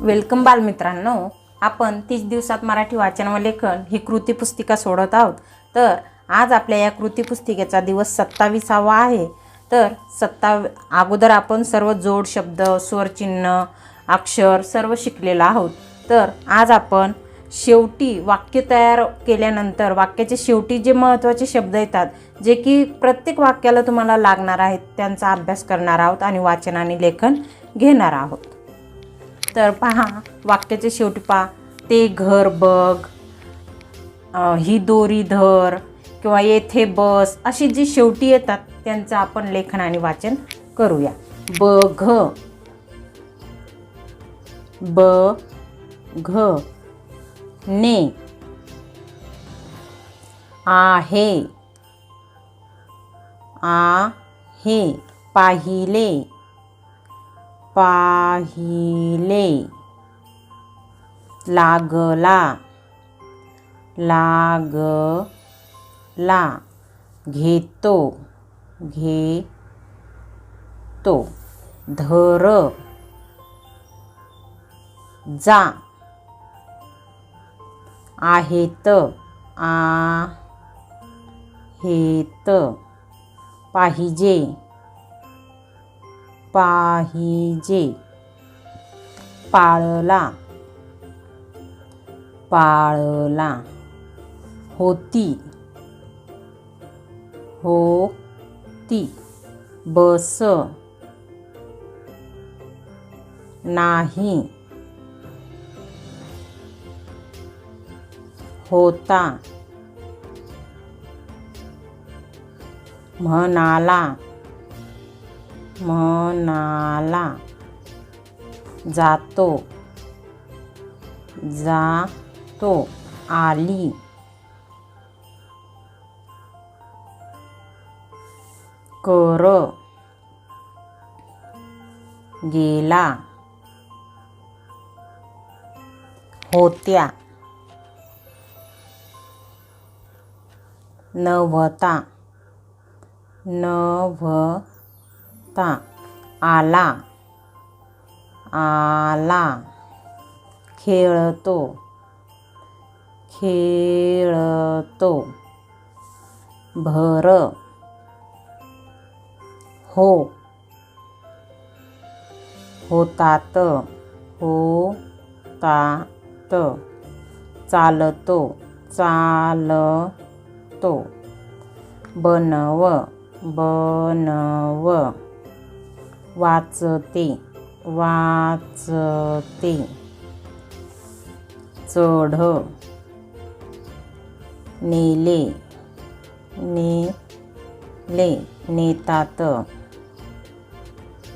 Welcome बालमित्रांनो आपण तीस दिवसात मराठी वाचन व लेखन ही कृती पुस्तिका सोडत आहोत. तर आज आपल्या या कृती पुस्तिकेचा दिवस सत्तावीसावा आहे. तर सत्ता अगोदर आपण सर्व जोड शब्द स्वरचिन्ह अक्षर सर्व शिकलेलो आहोत. तर आज आपण शेवटी वाक्य तयार केल्यानंतर वाक्याचे शेवटी जे महत्त्वाचे शब्द येतात जे की प्रत्येक वाक्याला तुम्हाला लागणार आहेत त्यांचा अभ्यास करणार आहोत आणि वाचन आणि लेखन घेणार आहोत. तर पहा वाक्याचे शेवटी पहा. ते घर बघ ही दोरी धर किंवा येथे बस अशी जी शेवटी येतात त्यांचं आपण लेखन आणि वाचन करूया. ब घ ब घ ने आहे आ हे पाहिले. पाहिले. लागला. लागला. घेतो. घे तो धर. जा. आहेत. आ हेत पाहिजे. पाहिजे. पाळला. पाळला. होती. होती. बस. नाही. होता. म्हणाला. म्हणाला जातो. जातो. आली. कर. गेला. होत्या. नव्हता. वाजता आला. आला. खेळतो. खेळतो. भर. हो. होतात. होतात. चालतो. चालतो. बनव. बनव. वाचते वाचते. चढ. नेले. नेले. नेतात.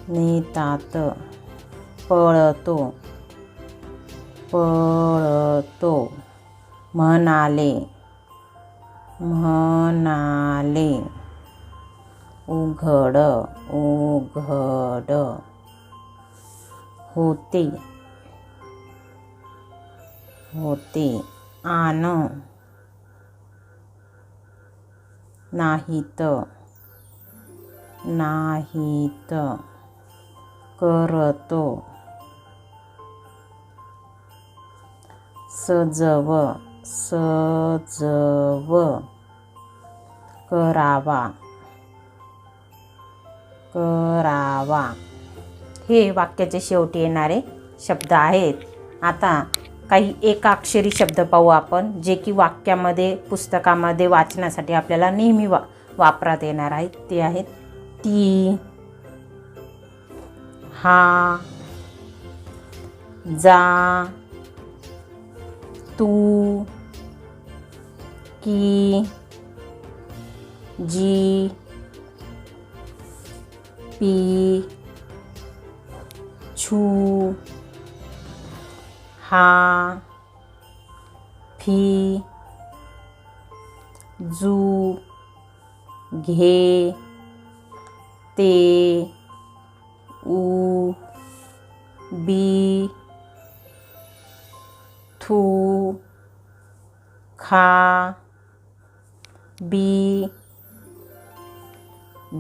नेतात. पळतो. पळतो. म्हणाले. म्हणाले. उघड उघड. होते. होते. आन नाहीत. नाहीत. करतो. सजव सजव. करावा. करावा. हे वाक्याचे शेवटी येणारे शब्द आहेत. आता काही एकाक्षरी शब्द पाहू आपण जे की वाक्यामध्ये पुस्तकामध्ये वाचण्यासाठी आपल्याला नेहमी वा वापरात येणार आहेत. ते आहेत ती हा जा तू की जी पी छू हा फी जू घे ते उ बी थू खा बी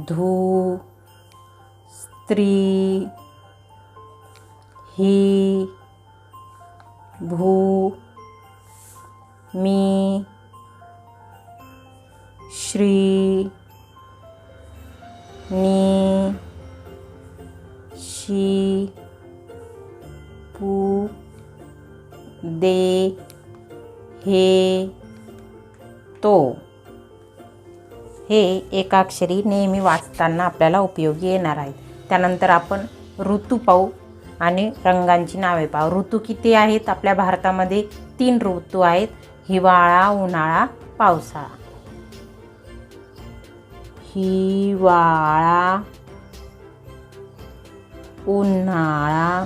धू स्त्री ही भू मी श्री नी शी पू दे हे तो. हे एकाक्षरी नेहमी वाचताना आपल्याला उपयोगी येणार आहेत. त्यानंतर आपण ऋतू पाहू आणि रंगांची नावे पाहू. ऋतू किती आहेत? आपल्या भारतामध्ये तीन ऋतू आहेत. हिवाळा उन्हाळा पावसाळा. हिवाळा उन्हाळा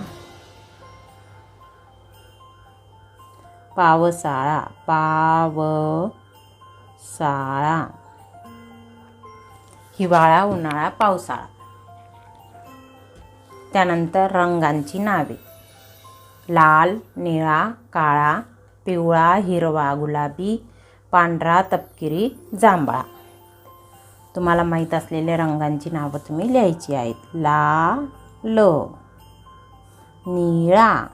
पावसाळा पावसाळा. हिवाळा उन्हाळा पावसाळा. त्यानंतर रंगांची नावे. लाल निळा काळा पिवळा हिरवा गुलाबी पांढरा तपकिरी जांभळा. तुम्हाला माहीत असलेल्या रंगांची नावं तुम्ही लिहायची आहेत. लाल निळा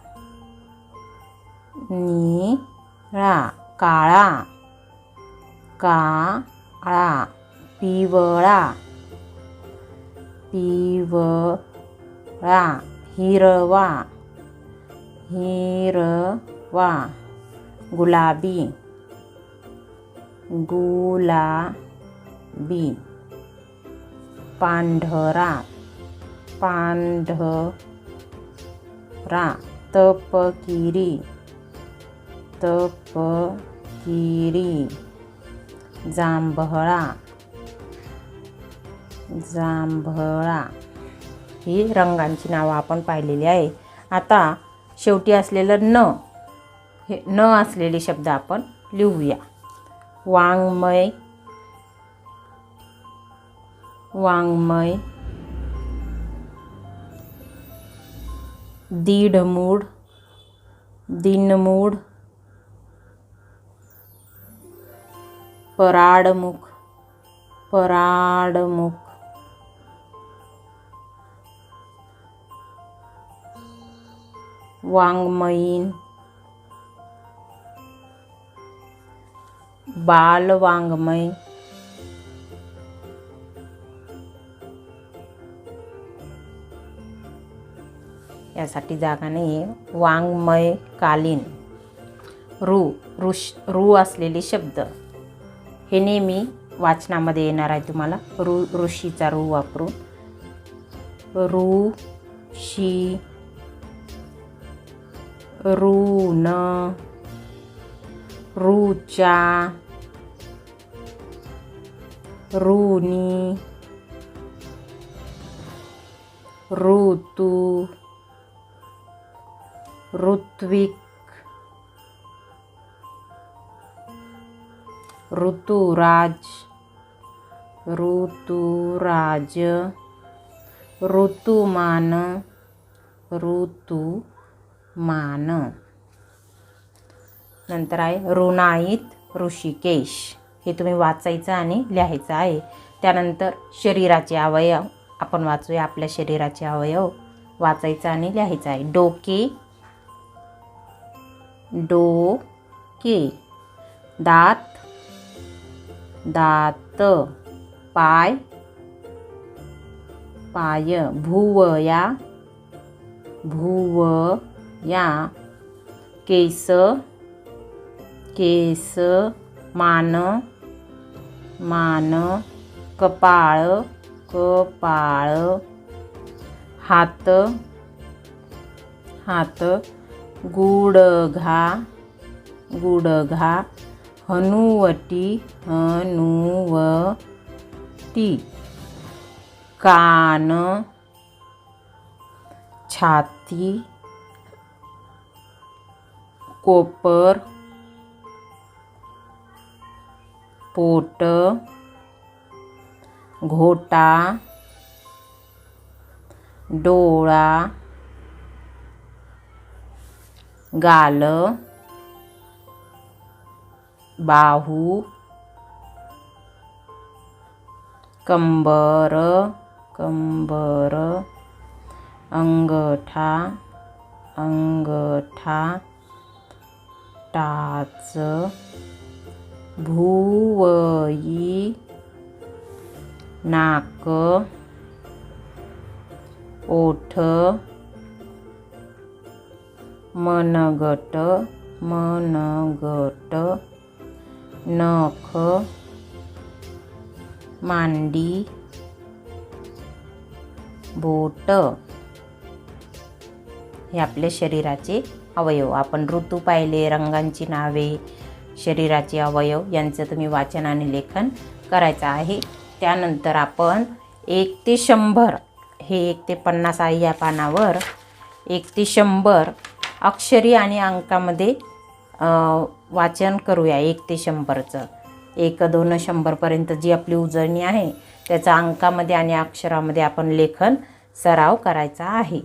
निळा काळा काळा पिवळा रा हिरवा हिरवा गुलाबी गुलाबी पांढरा पांढरा तपकिरी तपकिरी जांभळा जांभळा ही रंगांची नावं आपण पाहिलेली आहे. आता शेवटी असलेलं न हे न असलेले शब्द आपण लिहूया. वाङ्मय वाङ्मय दीढमूढ दिनमूढ पराडमुख पराडमुख. वाङ्मयीन। बालवाङ्मय यासाठी जागा नाही आहे वाङ्मय कालीन रू ऋष रू असलेले शब्द। हे नेहमी वाचनामध्ये येणार आहे तुम्हाला. ऋ ऋषीचा रू वापरून. ऋ शी ऋण ऋचा ऋणी ऋतू ऋत्विक ऋतुराज ऋतुराज ऋतुमान मान. नंतर आहे ऋणाईत ऋषिकेश. हे तुम्ही वाचायचं आणि लिहायचं आहे. त्यानंतर शरीराचे अवयव. आपण वाचूया आपल्या शरीराचे अवयव. वाचायचं आणि लिहायचं आहे. डोके. डोके. दात. दात. पाय. पाय. भुवया. या केस केस मान मान कपाळ कपाळ हात हात गुडघा गुडघा हनुवटी हनुवटी कान छाती कोपर पोट घोटा डोळा गाल बाहू कंबर कंबर अंगठा अंगठा टाच भुवई नाक ओठ मनगट मनगट नख मांडी बोट हे आपल्या शरीराचे अवयव. आपण ऋतू पाहिले रंगांची नावे शरीराचे अवयव यांचं तुम्ही वाचन आणि लेखन करायचं आहे. त्यानंतर आपण एक ते शंभर हे एक ते पन्नास आहे या पानावर. एक ते शंभर अक्षरी आणि अंकामध्ये वाचन करूया एक ते शंभरचं. एक दोन शंभरपर्यंत जी आपली उजळणी आहे त्याचा अंकामध्ये आणि अक्षरामध्ये आपण लेखन सराव करायचा आहे.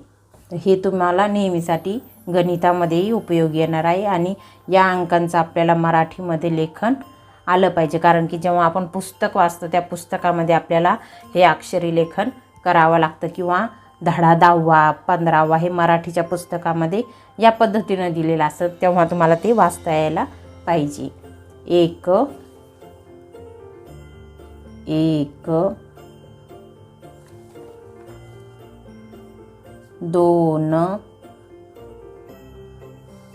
हे तुम्हाला नेहमीसाठी गणितामध्येही उपयोगी येणार आहे आणि या अंकांचं आपल्याला मराठीमध्ये लेखन आलं पाहिजे. कारण की जेव्हा आपण पुस्तक वाचतो त्या पुस्तकामध्ये आपल्याला हे अक्षरी लेखन करावं लागतं किंवा धडा दहावा पंधरावा हे मराठीच्या पुस्तकामध्ये या पद्धतीनं दिलेलं असतं तेव्हा तुम्हाला ते वाचता यायला पाहिजे. एक एक दोन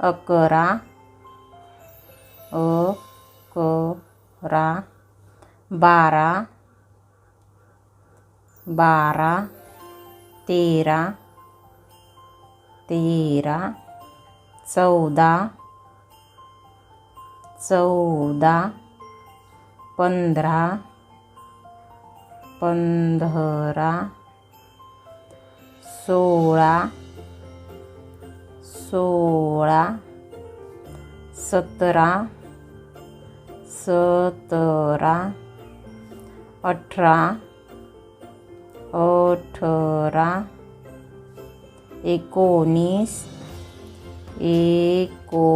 अकरा. अकरा. बारा. बारा. तेरा. तेरा. चौदा. चौदा. पंधरा. पंधरा. सोळा. सोळा सतरा सतरा अठरा अठरा एकोणीस एकोणीस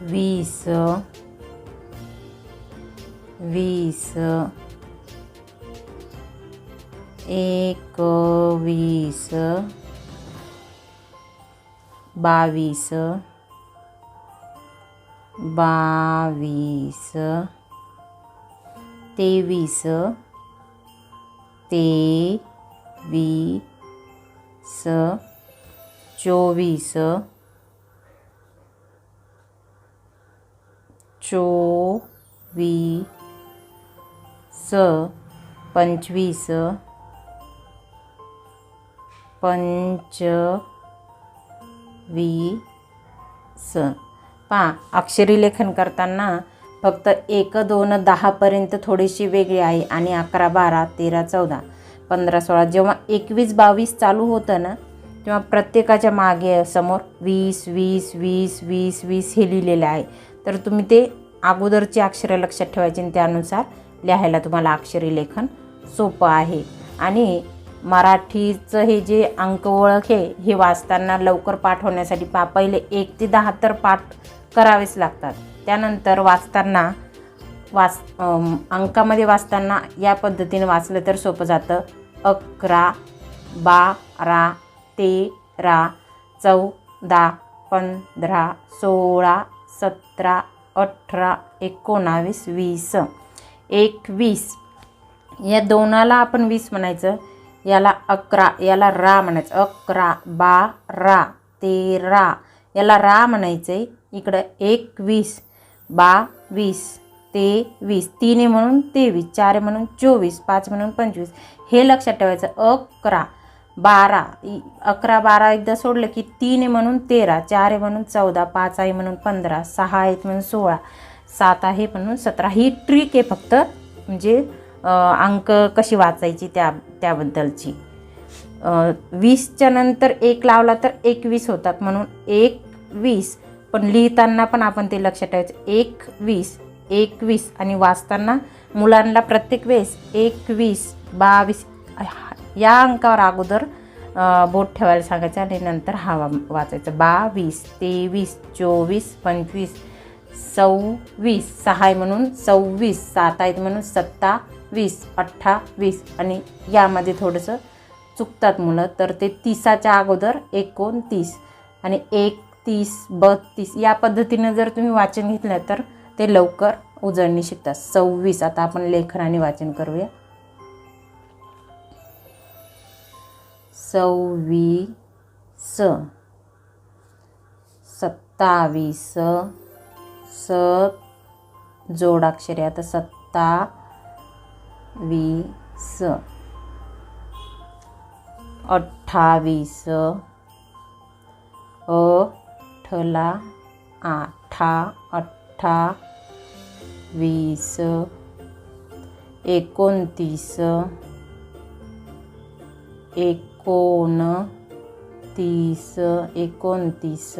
वीस वीस. एकवीस बावीस बावीस तेवीस तेवीस चोवीस चोवीस पंचवीस पंचवीस. पहा अक्षरी लेखन करताना फक्त एक दोन दहापर्यंत थोडीशी वेगळी आहे आणि अकरा बारा तेरा चौदा. पंधरा सोळा जेव्हा एकवीस बावीस चालू होतं ना तेव्हा प्रत्येकाच्या मागे समोर वीस वीस वीस वीस वीस हे लिहिलेलं आहे. तर तुम्ही ते अगोदरची अक्षरं लक्षात ठेवायची आणि त्यानुसार लिहायला तुम्हाला अक्षरी लेखन सोपं आहे. आणि मराठीचं हे जे अंक ओळख आहे हे वाचताना लवकर पाठ होण्यासाठी पा पहिले एक ते दहा तर पाठ करावेच लागतात. त्यानंतर वाचताना वाच अंकामध्ये वाचताना या पद्धतीने वाचलं तर सोपं जातं. अकरा बारा तेरा चौदा पंधरा सोळा सतरा अठरा एकोणावीस वीस एकवीस. या दोनाला आपण वीस म्हणायचं. याला अकरा याला रा म्हणायचं. अकरा बारा तेरा. याला रा म्हणायचं. आहे इकडं एकवीस बावीस तेवीस तीन आहे म्हणून तेवीस चार आहे म्हणून चोवीस पाच म्हणून पंचवीस. हे लक्षात ठेवायचं. अकरा बारा. इ- अकरा बारा एकदा सोडलं की तीन आहे म्हणून तेरा चार आहे म्हणून चौदा पाच आहे म्हणून पंधरा सहा आहेत म्हणून सोळा सात आहे म्हणून सतरा. ही ट्रिक आहे फक्त म्हणजे अंक कशी वाचायची त्या त्याबद्दलची. वीसच्या नंतर एक लावला तर एकवीस होतात म्हणून एक वीस पण लिहिताना पण आपण ते लक्षात ठेवायचं. एक वीस एकवीस आणि वाचताना मुलांना प्रत्येक वेळेस एकवीस बावीस या अंकावर अगोदर बोट ठेवायला सांगायचं आणि नंतर हा वाचायचा वाचायचं. बावीस तेवीस चोवीस पंचवीस सव्वीस सहा आहे म्हणून सव्वीस सात आहेत म्हणून सत्ता वीस अठ्ठावीस आणि यामध्ये थोडंसं चुकतात मुलं तर ते तीसाच्या अगोदर एकोणतीस आणि एक तीस बत्तीस या पद्धतीनं जर तुम्ही वाचन घेतलं तर ते लवकर उजळणी शिकतात. सव्वीस आता आपण लेखन आणि वाचन करूया. सव्वीस सत्तावीस स जोडाक्षरे आता सत्ता वीस. अठ्ठावीस. अठला आठा अठ्ठा वीस एकोणतीस. एकोणतीस. एकोणतीस.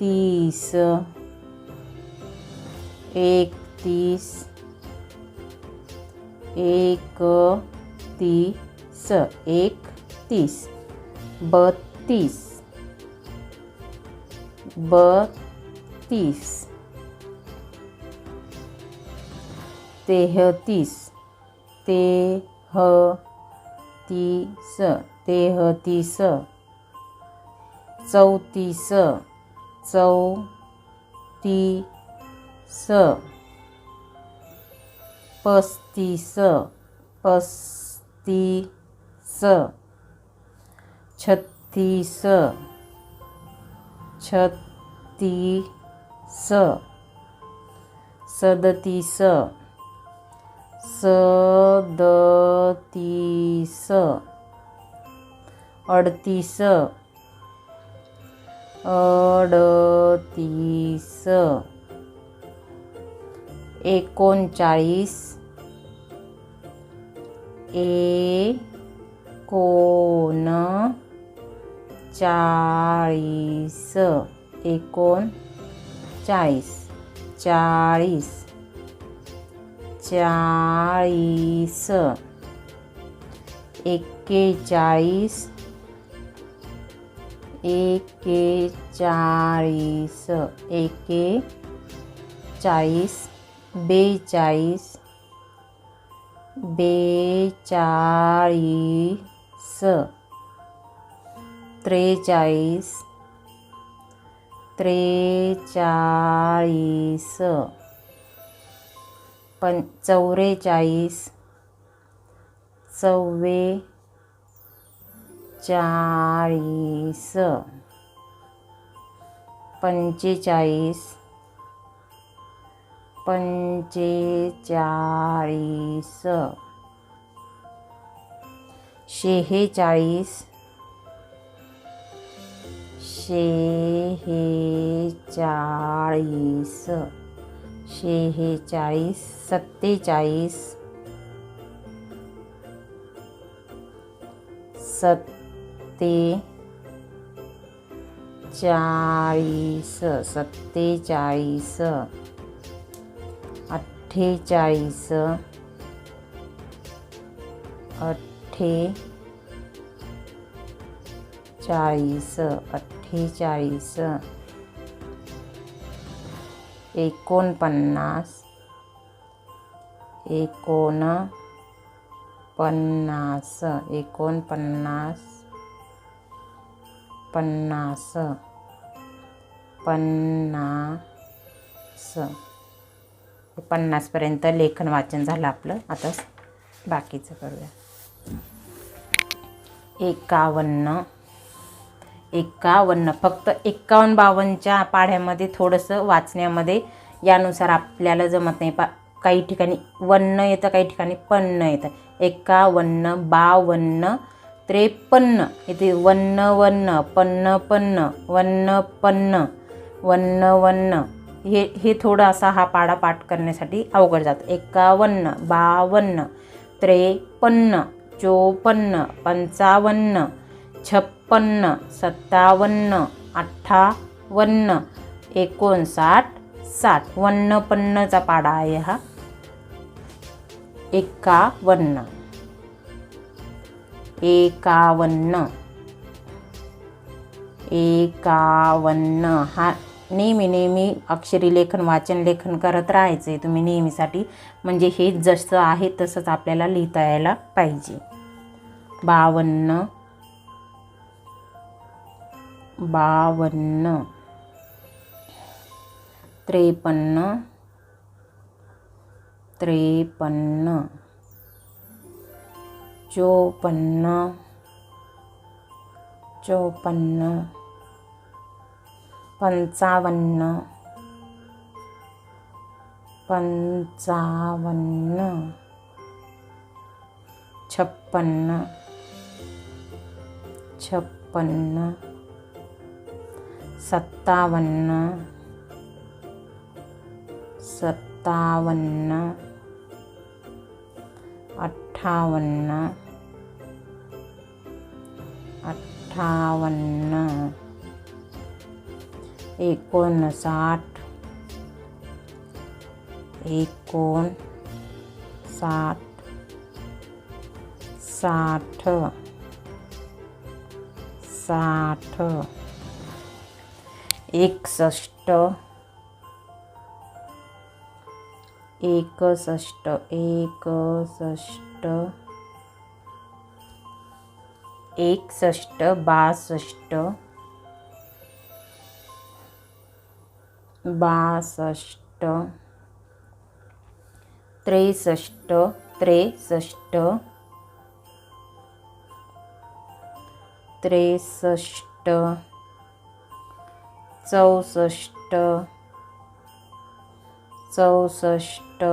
तीस. एक एकतीस एकतीस एकतीस बत्तीस. बत्तीस. तेहतीस. तेहतीस. तेहतीस. चौतीस. चौतीस. पस्तीस पस्तीस छत्तीस छत्तीस सदतीस सदतीस अडतीस अडतीस एकोणचाळीस एकोण चाळीस एकोण चाळीस चाळीस एक्केचाळीस एकेचाळीस एकेचाळीस बेचाळीस. बेचाळीस त्रेचाळीस त्रेचाळीस पण चौवेचाळीस चव्वेचाळीस पंचेचाळीस पंचेचाळीस. शेहेचाळीस. शेहेचाळीस. शेहेचाळीस. सत्तेचाळीस. सत्ते चाळीस सत्तेचाळीस. अठ्ठेचाळीस अठ्ठे चाळीस अठ्ठेचाळीस एकोणपन्नास एकोण पन्नास एकोणपन्नास पन्नास पन्नास. पन्नासपर्यंत लेखन वाचन झालं आपलं. आता बाकीचं करूया. एकावन्न. एकावन्न. फक्त एक्कावन्न बावन्नच्या पाढ्यामध्ये थोडंसं वाचण्यामध्ये यानुसार आपल्याला जमत नाही. पा काही ठिकाणी वन्न येतं काही ठिकाणी पन्न येतं. एकावन्न बावन्न त्रेपन्न. इथे वन्न वन्न पन्न पन्न वन्न पन्न वन्न वन्न. हे हे थोडं असा हा पाडा पाठ करण्यासाठी अवघड जातं. एकावन्न बावन्न त्रेपन्न चोपन्न पंचावन्न छप्पन्न सत्तावन्न अठ्ठावन्न एकोणसाठ साठ. वन्नपन्नचा पाडा आहे हा. एकावन्न. एकावन्न. एकावन्न. हा. नेहमी नेहमी अक्षरी लेखन वाचन लेखन करत राहायचं आहे. तुम्ही नेहमीसाठी म्हणजे हे जसं आहे तसंच आपल्याला लिहिता यायला पाहिजे. बावन्न. बावन्न. त्रेपन्न. त्रेपन्न. चोपन्न. चोपन्न. पंचावन्न. पंचावन्न. छप्पन्न. छप्पन्न. सत्तावन्न. सत्तावन्न. अठ्ठावन्न. अठ्ठावन्न. एकोणसाठ एकोण साठ साठ साठ एकसष्ट एकसष्ट एकसष्ट एकसष्ट बासष्ट बासष्ट त्रेसष्ट त्रेसष्ट त्रेसष्ट चौसष्ट चौसष्ट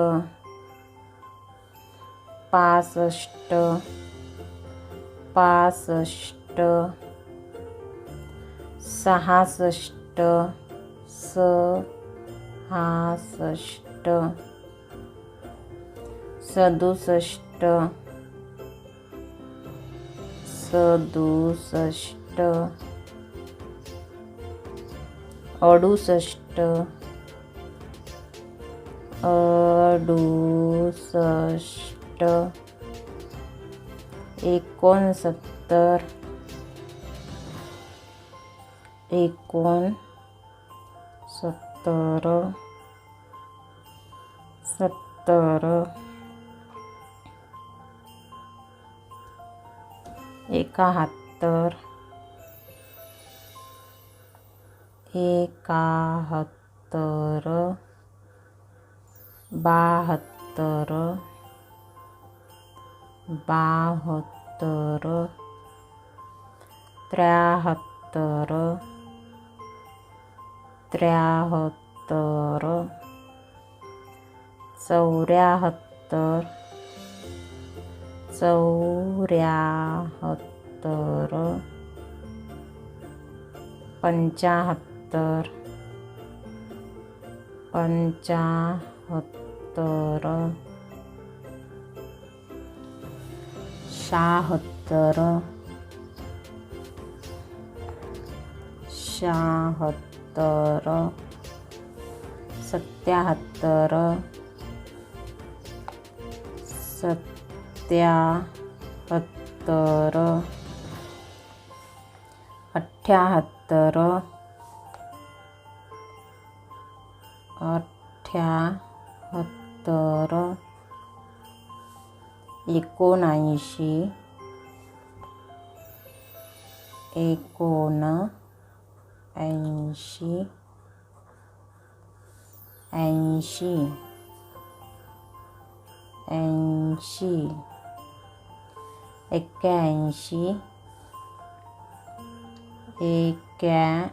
पासष्ट पासष्ट सहासष्ट सहासष्ट सदुसष्ट सदुसष्ट अडुसष्ट अडुसष्ट एकोणसत्तर एकोण ସତର ସତର ଏକାହତର ଏକାହତର ବାହତର ବାହତର ତ୍ରାହତର त्र्याहत्तर चौऱ्याहत्तर चौऱ्याहत्तर पंचाहत्तर पंचाहत्तर शहात्तर शहात्तर सत्याहत्तर सत्याहत्तर अठ्ठ्याहत्तर अठ्ठ्याहत्तर एकोणऐंशी एकोण ऐंशी ऐंशी ऐंशी एक्क्याऐंशी एक्क्याऐंशी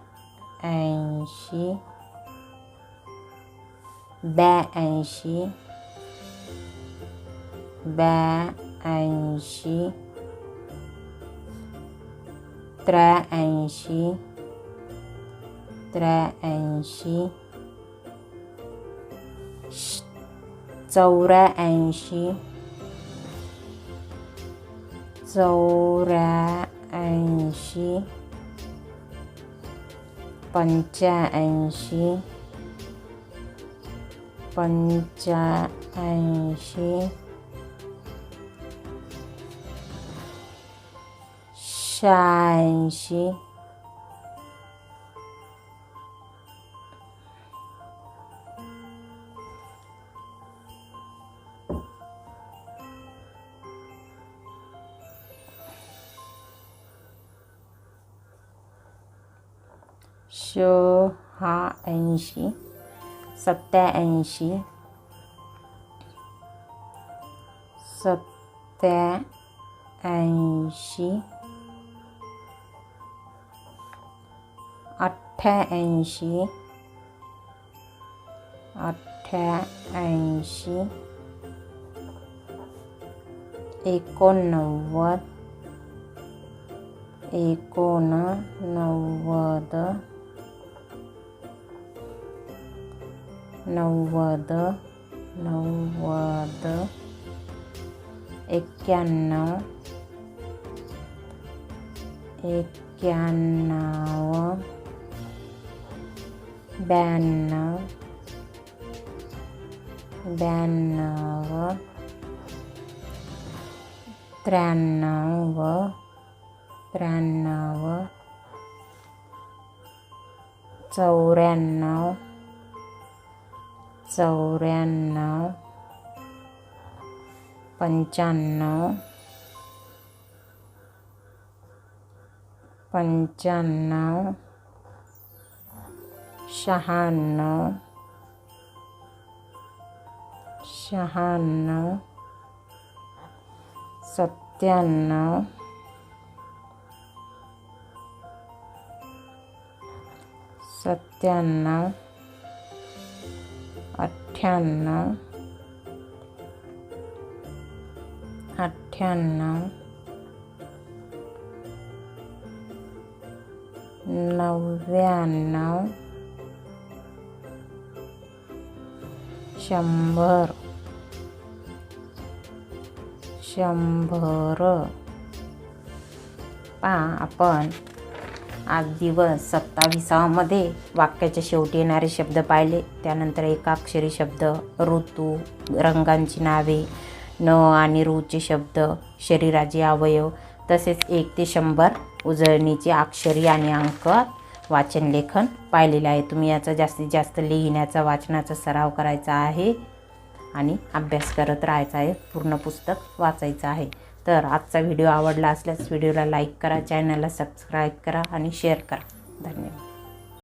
ब्याऐंशी ब्याऐंशी त्र्याऐंशी त्र्याऐंशी चौऱ्याऐंशी चौऱ्याऐंशी पंच्याऐंशी पंच्याऐंशी शहाऐंशी शहाऐंशी सत्याऐंशी सत्याऐंशी अठ्ठ्याऐंशी अठ्ठ्याऐंशी एकोणनव्वद एकोणनव्वद नव्वद नव्वद एक्क्याण्णव एक्क्याण्णव ब्याण्णव ब्याण्णव त्र्याण्णव त्र्याण्णव चौऱ्याण्णव चौऱ्याण्णव पंच्याण्णव पंच्याण्णव शहाण्णव शहाण्णव सत्त्याण्णव सत्त्याण्णव अठ्ठ्याण्णव अठ्ठ्याण्णव नव्याण्णव शंभर शंभर पा आपण आज दिवस सत्ताविसामध्ये वाक्याच्या शेवटी येणारे शब्द पाहिले. त्यानंतर एकाक्षरी शब्द ऋतू रंगांची नावे न आणि रूचे शब्द शरीराचे अवयव तसेच एक ते शंभर उजळणीचे अक्षरी आणि अंक वाचन लेखन पाहिलेलं आहे. तुम्ही याचा जास्तीत जास्त लिहिण्याचा वाचनाचा सराव करायचा आहे आणि अभ्यास करत राहायचा आहे. पूर्ण पुस्तक वाचायचं आहे. तर आजचा व्हिडिओ आवडला असल्यास व्हिडिओला लाईक करा चॅनलला सबस्क्राईब करा आणि शेअर करा. धन्यवाद.